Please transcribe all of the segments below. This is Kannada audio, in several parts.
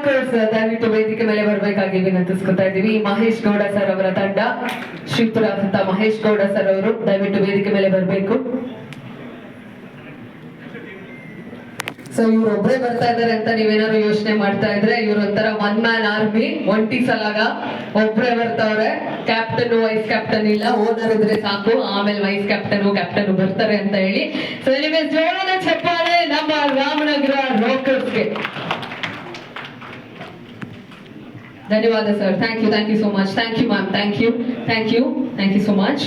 ರಾಕರ್ಸ್ ದಯವಿಟ್ಟು ವೇದಿಕೆ ಮೇಲೆ ಬರಬೇಕಾಗಿ ವಿನಂತಿಸ್ಕೊತಾ ಇದ್ದೀವಿ. ಮಹೇಶ್ ಗೌಡ ಸರ್ ಅವರ ತಂಡ ಶ್ರೀಪುರಾದಂತ ಮಹೇಶ್ ಗೌಡ ಸರ್ ಅವರು ದಯವಿಟ್ಟು ವೇದಿಕೆ ಮೇಲೆ ಬರಬೇಕು. ಸೊ ಇವ್ರು ಒಬ್ಬರೇ ಬರ್ತಾ ಇದಾರೆ ಅಂತ ನೀವೇನಾದ್ರು ಯೋಚನೆ ಮಾಡ್ತಾ ಇದ್ರೆ, ಇವ್ರು ಒಂಥರ ಒನ್ ಮ್ಯಾನ್ ಆರ್ಮಿ ಒಂಟಿ ಸಲಾಗ ಒಬ್ರೇ ಬರ್ತಾವ್ರೆ. ಕ್ಯಾಪ್ಟನ್ ವೈಸ್ ಕ್ಯಾಪ್ಟನ್ ಇಲ್ಲ, ಓನರ್ ಇದ್ರೆ ಸಾಕು. ಆಮೇಲೆ ವೈಸ್ ಕ್ಯಾಪ್ಟನ್ ಕ್ಯಾಪ್ಟನ್ ಬರ್ತಾರೆ ಅಂತ ಹೇಳಿ. ಸೊ ನಿಮಗೆ ಜೋಳದ ಧನ್ಯವಾದ sir thank you thank you so much thank you ma'am thank you thank you thank you so much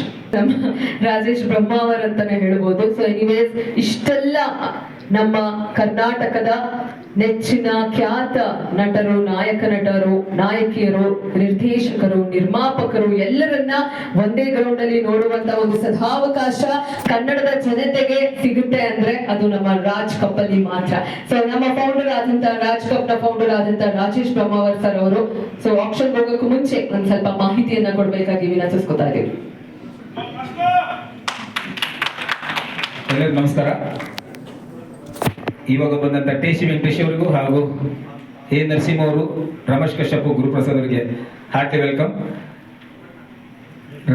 Rajesh Brahmavar ಅಂತಾನೆ ಹೇಳ್ಬೋದು. ಸೊ ಎನಿವೇಸ್ ಇಷ್ಟೆಲ್ಲ ನಮ್ಮ ಕರ್ನಾಟಕದ ನೆಚ್ಚಿನ ಖ್ಯಾತ ನಟರು, ನಾಯಕ ನಟರು, ನಾಯಕಿಯರು, ನಿರ್ದೇಶಕರು, ನಿರ್ಮಾಪಕರು ಎಲ್ಲರನ್ನ ಒಂದೇ ಗ್ರೌಂಡ್ ಅಲ್ಲಿ ನೋಡುವಂತ ಒಂದು ಸದಾವಕಾಶ ಕನ್ನಡದ ಜನತೆಗೆ ಸಿಗುತ್ತೆ ಅಂದ್ರೆ ಅದು ನಮ್ಮ ರಾಜ್ ಕಪ್ ಮಾತ್ರ. ಸೊ ನಮ್ಮ ಫೌಂಡರ್ ಆದಂತ, ರಾಜ್ ಕಪ್ನ ಫೌಂಡರ್ ಆದಂತ ರಾಜೇಶ್ ಬ್ರಹ್ಮಾವರ್ ಸರ್ ಅವರು ಸೊ ಆಪ್ಷನ್ ಹೋಗೋಕ್ಕೂ ಮುಂಚೆ ಒಂದ್ ಸ್ವಲ್ಪ ಮಾಹಿತಿಯನ್ನ ಕೊಡ್ಬೇಕಾಗಿ ವಿನಂತಿಸ್ಕೊತಾ ಇದೀವಿ ನಮಸ್ಕಾರ. ಇವಾಗ ಬಂದಂತ ಟಿ ಸಿ ವೆಂಕಟೇಶ್ ಅವರಿಗೂ ಹಾಗೂ ಎ ನರಸಿಂಹ ಅವರು, ರಮೇಶ್ ಕಶ್ಯಪ್, ಗುರುಪ್ರಸಾದ್ ಅವರಿಗೆ ಹಾರ್ಟ್ಲಿ ವೆಲ್ಕಮ್.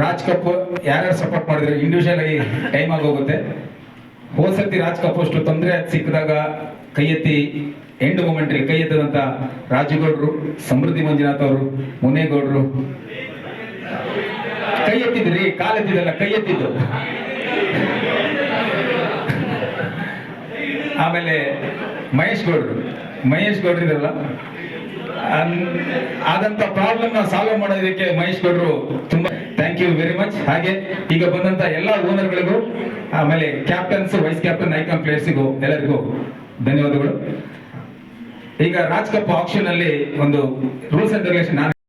ರಾಜ್ ಕಪ್ ಯಾರ್ಯಾರು ಸಪೋರ್ಟ್ ಮಾಡಿದ್ರೆ ಇಂಡಿವಿಜುವಲ್ ಆಗಿ ಟೈಮ್ ಆಗೋಗುತ್ತೆ. ಹೋದ ಸರ್ತಿ ರಾಜ್ ಕಪೋಸ್ಟ್ ತೊಂದರೆ ಸಿಕ್ಕಿದಾಗ ಕೈ ಎತ್ತಿ ಎಂಡ್ ಮೂಮೆಂಟ್ ಕೈ ಎತ್ತದಂತ ರಾಜುಗೌಡರು, ಸಮೃದ್ಧಿ ಮಂಜುನಾಥ್ ಅವರು, ಮುನೇಗೌಡರು. ಕೈ ಎತ್ತಿದ್ರಿ, ಕಾಲ್ ಎತ್ತಿದಲ್ಲ ಕೈ ಎತ್ತಿದ್ದು. ಆಮೇಲೆ ಮಹೇಶ್ ಗೌಡ್ರು. ಮಹೇಶ್ ಗೌಡ್ರು ಇದ್ರಲ್ಲ? ಅನ್- ಆದಂತ ಪ್ರಾಬ್ಲಮ್ನ ಸಾಲ್ವ್ ಮಾಡೋದಕ್ಕೆ ಮಹೇಶ್ ಗೌಡ್ರು ತುಂಬಾ ಥ್ಯಾಂಕ್ ಯು ವೆರಿ ಮಚ್ ಹಾಗೆ ಈಗ ಬಂದಂತ ಎಲ್ಲಾ ಓನರ್ ಗಳಿಗೂ ಆಮೇಲೆ ಕ್ಯಾಪ್ಟನ್ಸ್ ವೈಸ್ ಕ್ಯಾಪ್ಟನ್ ಐಕಾನ್ ಪ್ಲೇಯರ್ಸಿಗೂ ಎಲ್ಲರಿಗೂ ಧನ್ಯವಾದಗಳು. ಈಗ ರಾಜ್ ಕಪ್ ಆಕ್ಷನ್ ಅಲ್ಲಿ ಒಂದು ರೂಲ್ಸ್ ಅಂಡ್ ರೆಗ್ಯುಲೇಷನ್